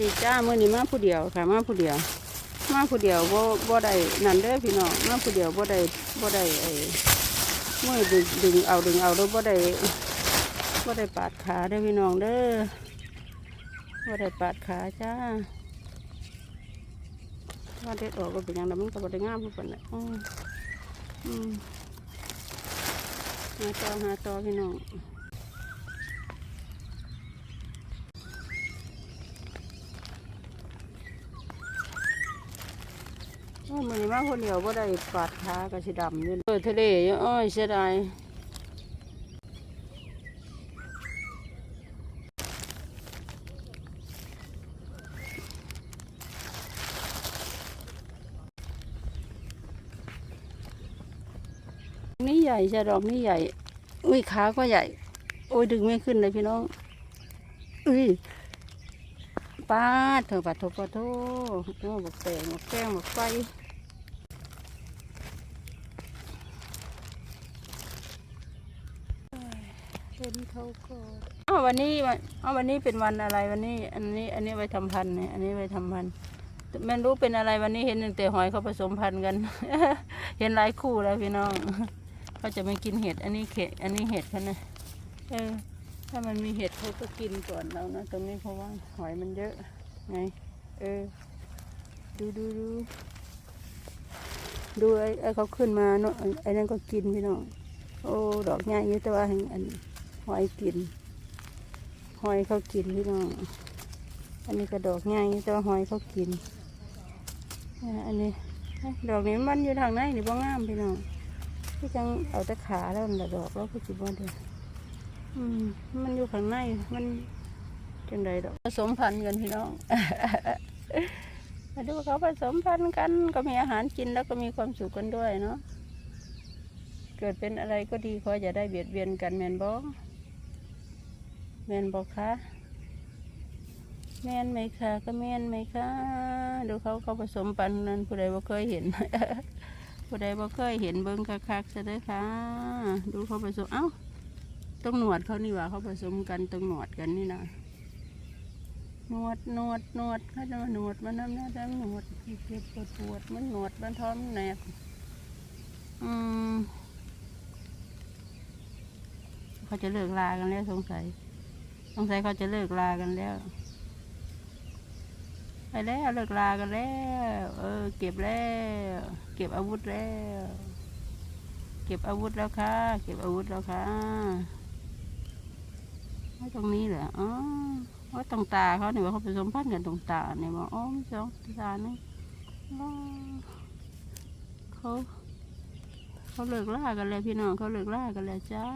ดีจ้าเมื่อนี้มาผู้เดียวค่ะ มาผู้เดียว มาผู้เดียวบ่บ่ได้นั่นเด้อพี่น้องมาผู้เดียวบ่ได้บ่ได้ไอ้เมื่อดึงดึงเอาดึงเอาเด้อบ่ได้บ่ได้ปาดขาเด้อพี่น้องเด้อบ่ได้ปาดขาจ้าว่าเด็ดออกก็เป็นหยังแต่มันก็บ่ได้งามผู้ปานน่ะอืมอืมหาต่อหาต่อพี่น้อง โอ้ยมันมาคนเดียวบ่ได้ปาดขากระสิดำอยู่เออทะเลอ้อยเสียดายนี่ใหญ่ใช่ดอกนี่ใหญ่ อุ้ยขาก็ใหญ่ โอ้ยดึงไม่ขึ้นเลยพี่น้อง อุ้ยปาดเถอะปาดเถอะปาดเถอะโอ้บอกแตงบอกแก้งบอกไฟ เห็นเขาก่อนอ้า วันนี้วันอ้าวันนี้เป็นวันอะไรวันนี้ อันนี้ อันนี้ไว้ทำพันธุ์เนี่ยอันนี้ไว้ทำพันธุ์ไม่รู้เป็นอะไรวันนี้เห็นตั้งแต่หอยเขาผสมพันธุ์กัน เห็นหลายคู่แล้วพี่น้องเขาจะไม่กินเห็ด อันนี้เข็ดอันนี้เห็ดเขานะเออ ถ้ามันมีเห็ดเขาก็กินก่อนเรานะตรงนี้เพราะว่าหอยมันเยอะ ไง เออ ดูดูดูดูไอ้ไอ้เขาขึ้นมาเนาะไอ้นั่นก็กินพี่น้อง โอ้ ดอกใหญ่อยู่แต่ว่าอันหอยกิน หอยเขากินพี่น้อง อันนี้ก็ดอกใหญ่อยู่แต่ว่าหอยเขากิน อันนี้ดอกนี้มันอยู่ทางไหนนี่บ่งามพี่น้องพี่จังเอาแต่ขาแล้วมันละดอกแล้วก็จิบ่เดียวอืมมันอยู่ข้างในมันจังใดดอกผสมพันธุ์กันพี่น้องมาดูเขาผสมพันธุ์กัน ก็มีอาหารกินแล้วก็มีความสุขกันด้วยเนาะเกิดเป็นอะไรก็ดีขออย่าได้เบียดเบียนกันแมนบอ แม่นบอกคะแม่นไหมคะก็แม่นไหมคะดูเขาเขาผสมปันนั้นผู้ใดบ่เคยเห็น ผู้ใดบ่เคยเห็นเบิ้งคักๆซะเด้อค่ะ ดูเขาผสมเอ้าตรงหนวดเขานี่ว่าเขาผสมกันตรงหนวดกันนี่นะหนวดหนวดหนวดเขาจะมาหนวดมันน้ำหน้าดำหนวดเจ็บปวดปวดมันหนวดมันท้องมันแหนบอืมเขาจะเลิกลากันแล้วสงสัย งสัยเขาจะเลิกลากันแล้ว ไปแล้วเลิกลากันแล้ว เออ เก็บแล้ว เก็บอาวุธแล้ว เก็บอาวุธแล้วค่ะ เก็บอาวุธแล้วค่ะไว้ตรงนี้เหรออ๋อว่าตรงตาเขาเนี่ยว่าเขาผสมพันธุ์กันตรงตาเนี่ยว่าอ๋อไม่สองตาเนี่ยเขาเขาเลิกล่ากันแล้วพี่น้องเขาเลิกล่ากันแล้วจ้า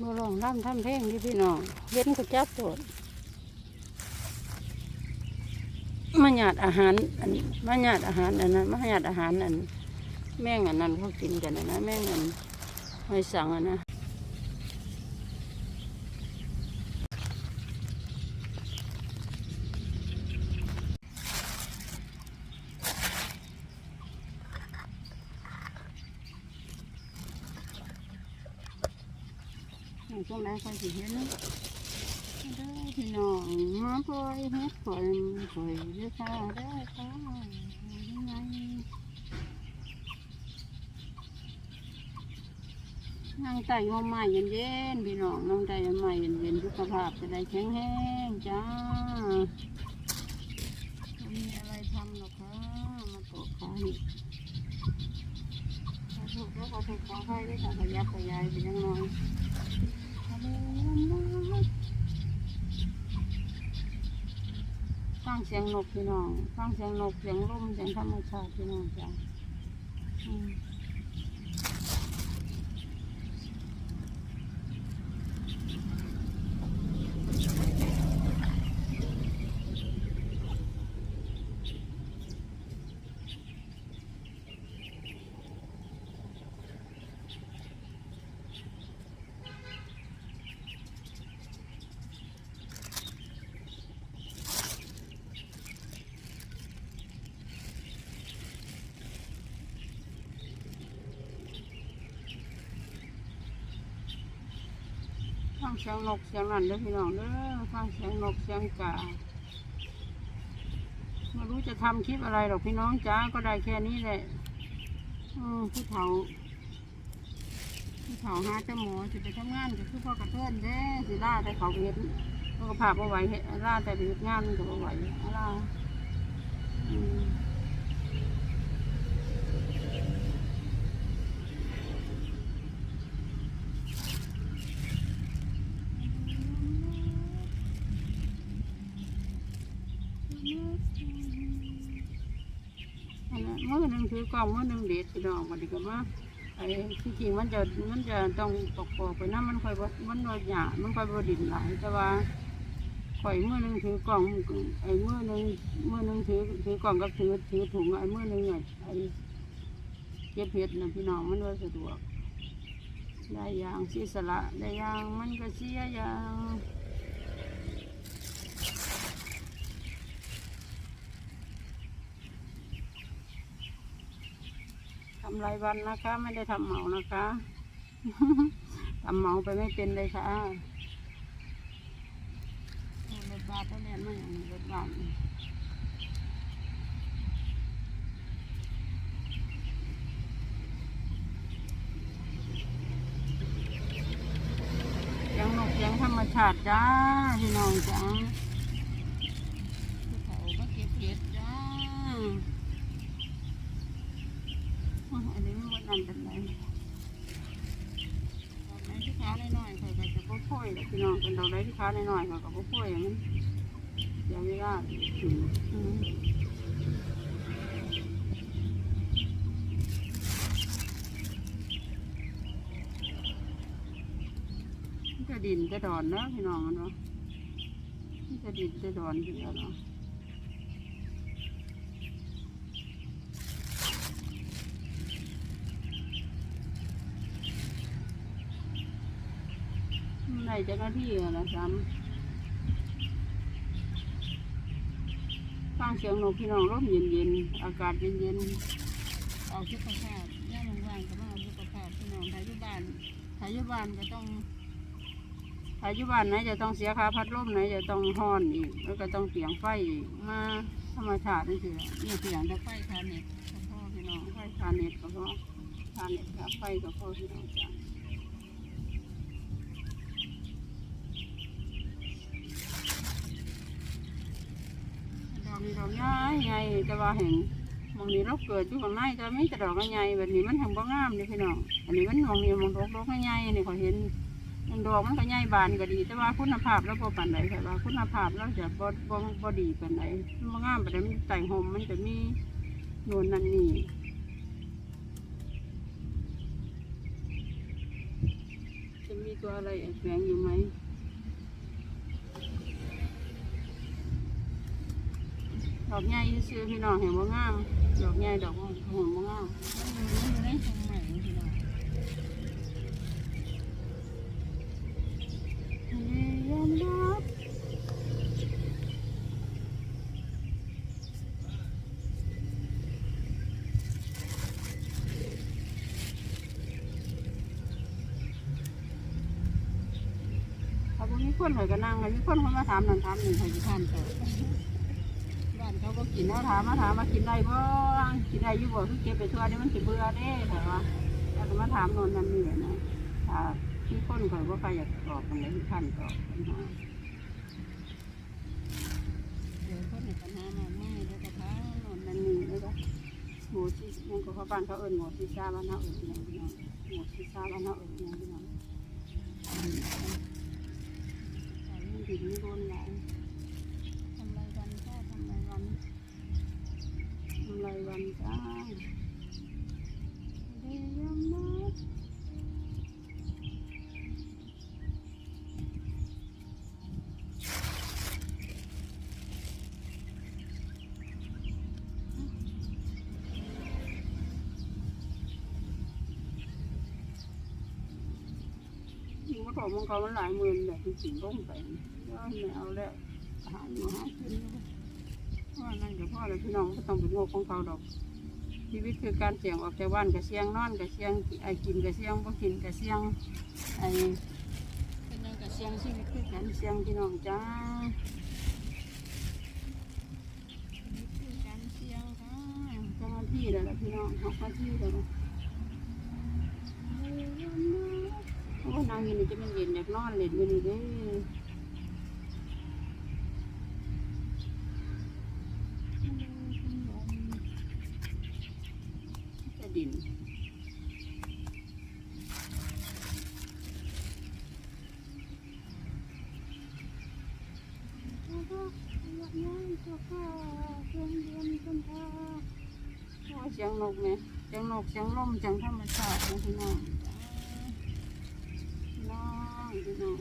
มาลองร่ำทำเพลงดิพี่น้องเว้นก็จับตัวมาหยาดอาหารอันมาหยาดอาหารอันนั้นมาหยาดอาหารอันแม่งอันนั้นเขากินกันนะนะแม่งอันไม่สั่งอันนะ ช่วงแรกค่อยสิเห็นนะได้พี่น้องมาปล่อยเฮ็ดข่อยข่อยเด้อค่ะได้ค่ะยังไงนั่งใต้ร่มไม้เย็นๆพี่น้องนั่งใต้ร่มไม้เย็นๆสุขภาพจะได้แข็งแรงจ้าไม่มีอะไรทำหรอกค่ะมาตกขานี่ขอโทษขอโทษขอให้ด้วยค่ะขยับขยายไปยังน้อย ฟังเสียงนกพี่น้องฟังเสียงนกเสียงลมเสียงธรรมชาติพี่น้องจ้ะ งเสียงนกเสียงนั่นเด้อพี่น้องเด้อฟังเสียงนกเสียงกาไม่รู้จะทำคลิปอะไรหรอกพี่น้องจ้าก็ได้แค่นี้แหละอืมผู้เฒ่าผู้เฒ่าหาแต่หมอจะไปทำงานก็คือพ่อกระเทือนเด้สิล่าแต่เขาเห็นก็ภาพเอาไหวเฮ็ดล่าแต่ไปเฮ็ดงานก็บ่ไหวล่าอืม อันนั้นมือหนึ่งถื อกล้องมือหนึ่งเด็ดพี่น้องวันนี้ก็มาไอ้ที่จริงมันจะมันจะต้องปอกปอกๆไปน้ำมันค่อยมันน้อยหยามันค่อยบดินหลายแต่ว่าข่อยมือหนึ่งถือกล่องไอ้เมื่อหนึ่งมือหนึ่งถือถือกล่องกับถือถือถุงไอ้เมื่อหนึ่งอะไอ้เก็บเห็ดนะพี่น้องมันว่าสะดวกได้อย่างสีสละได้อย่างมันก็เสียอย่าง ทำรายวันนะคะ ไม่ได้ทำเหมานะคะทำเหมาไปไม่เป็นเลยค่ะรถบาทเท่านี้ไม่อย่างรถบาสียงนกเสียงธรรมชาติจ้าพี่น้องจ้าเขาก็เก็บเห็ดจ้า อ๋ออั นนี้มันวันนั้นเป็นไรดอกไม้ที่ค้าน้อยๆเขาก็จะบ่ค่อยแหละพี่น้องเป็นดอกไม้ที่ค้าน้อยๆเขาก็บ่ค่อยมันเสียเวลาอืมอืมจะดินจะดอนเนาะพี่น้องเนาะจะดินจะดอนอยู่แล้วเนาะ ไหนจะหน้าที่อะนะซ้ำฟังเสียงนกพี่น้องร่มเย็นๆอากาศเย็นๆเอาสุขภาพย่ามันว่างๆก็มาเอาสุขภาพพี่น้องถ่ายยู่บ้านถ่ายยู่บ้านก็ต้องถ่ายยู่บ้านไหนจะต้องเสียค่าพัดลมไหนจะต้องห้อนอีกแล้วก็ต้องเสียงไฟอีกมาธรรมชาตินี่สินี่เสียงแต่ไฟคาเน็ตก็พอพี่น้องไฟคาเน็ตก็พอคาเน็ตกับไฟก็พอพี่น้องจ้ะ ดอกนี้ดอก ใหญ่แต่ว่าเห็นมองนี้เราเกิดอยู่ข้างในแต่ไม่แต่ดอกใหญ่แบบนี้มันทำบ่งามเลยพี่น้องอันนี้มันมองนี้มองดอกดอกใหญ่ๆนี่เขาเห็นมันดอกมันก็ใหญ่บานก็ดี แต่ว่าคุณภาพแล้วพอปานใดค่ะว่าคุณภาพเราจะบ่บ่บ่ดีปานใดมันบ่งามปานใดมันแต่งหมมันจะมีโน่นนั่นนี่จะมีตัวอะไรแอบแฝงอยู่ไหม ดอกใหญ่ซื้อพี่น้องเห็นบ่งาม ดอกใหญ่ดอกหอมบ่งามมันอยู่ในสมัยพี่น้องทะเลยอมรับถ้าบ่มีคนข่อยก็นั่งมีคนเขามาถามนั่นถามนี่ข่อยสิทานต่อบ้านเขา กินนะถามมาถามมากินได้บ่กินได้อยู่บ่คือเก็บไปทั่วนี่มันสิเบื่อเด้แต่ว่าแล้วก็มาถามนนนั่นนี่นะถ้าที่คนข่อยว่าใครอยากตอบมันเลยที่ท่านตอบปัญหาเดี๋ยวคนในปัญหามากมายแล้วก็ถามโนนนั่นนี่แล้วก็หมูที่ยังก็เขาบ้านเขาเอิ้นหมูที่ซาบ้านเขาเอิ้นอย่างพี่น้องหมูที่ซาบ้านเขาเอิ้นอย่างพี่น้องอันนี้อันนี้ดินโดนหลา ยิงกระถมของเขามันหลายหมื่นแบบจริงๆลงไปก็ไม่เอาแล้วหาอยู่หากินเพราะว่นั่นกับพ่อเลยพี่น้องก็ต้องเป็นโง่ของเขาดอก ชีวิตคือการเสี่ยงออกจากบ้านกับเสี่ยงนอนกับเสี่ยงไอ้กินกับเสี่ยงบ่กินกับเสี่ยงไอ้เป็นยังกับเสี่ยงสียงชีวิตคือกันเสียงพี่น้องจ้าชีวิตคือกันเสียงค่ะเจ้าหน้าที่แล้วพี่น้องหกนาทีแล้ว ล่ะโอ้นางเยินนี่จะเป็นเย็นอยากนอนเล่นอยู่นี่เด้อจะดินเสียงนกเนี่ยเสียงนกเสียงลมเสียงธรรมชาติพี่น้อง องพี่น้อง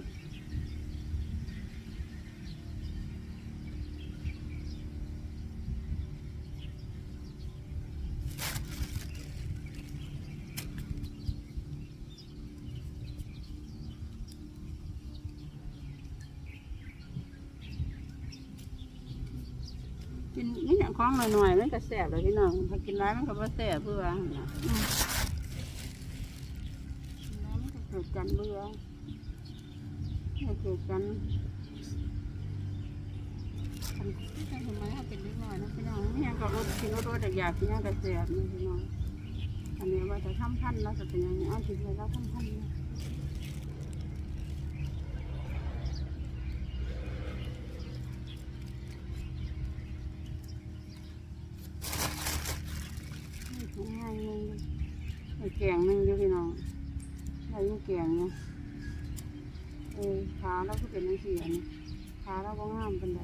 กินนี่อย่างของหน่อยๆมันก็แสบเลยพี่น้องถ้ากินร้ายมันก็บ่แสบเบื่อนะกินร้ายมันก็เกิดกันเบื่อ ไม่เกิดกันทำไมเขาเป็นเล็กน้อยนะพี่น้องนี่ยังก็รถกินรถรถอยากกินยังก็เสียบนี่พี่น้องอันนี้ว่าจะทำพันแล้วจะเป็นยังไงเอาคิดเลยแล้วทำพันธุ์นถุงง่ายหนึงไอ้แกงหนึงอยู่พี่น้องไอ้ยังแกงเนี่ยเออขาแล้วก็เป็นยังสี่อันนี้ขาแล้วก็งามเป็นไร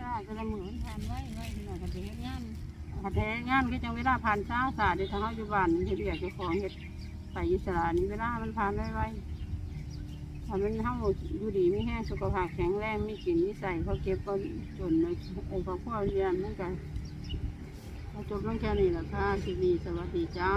ยากจะละเหมือนทานไว้ไว้ที่ไหนกันเทงาน กันเทงานก็จังเวลาผ่านเช้าสายเดี๋ยวทางเขาอยู่บ้านเฮ็ดเบียกเจ้าของเฮ็ดไปอิสระนี่เวลามันผ่านไว้ไวถ้ามันเฮาอยู่ดีไม่แห้งสุขภาพแข็งแรงมีกินมีใส่เขาเก็บก็จนในไอ้ครอบครัวเรียนมันกันจบลงแค่นี้แหละค่ะทีนี้สวัสดีจ้า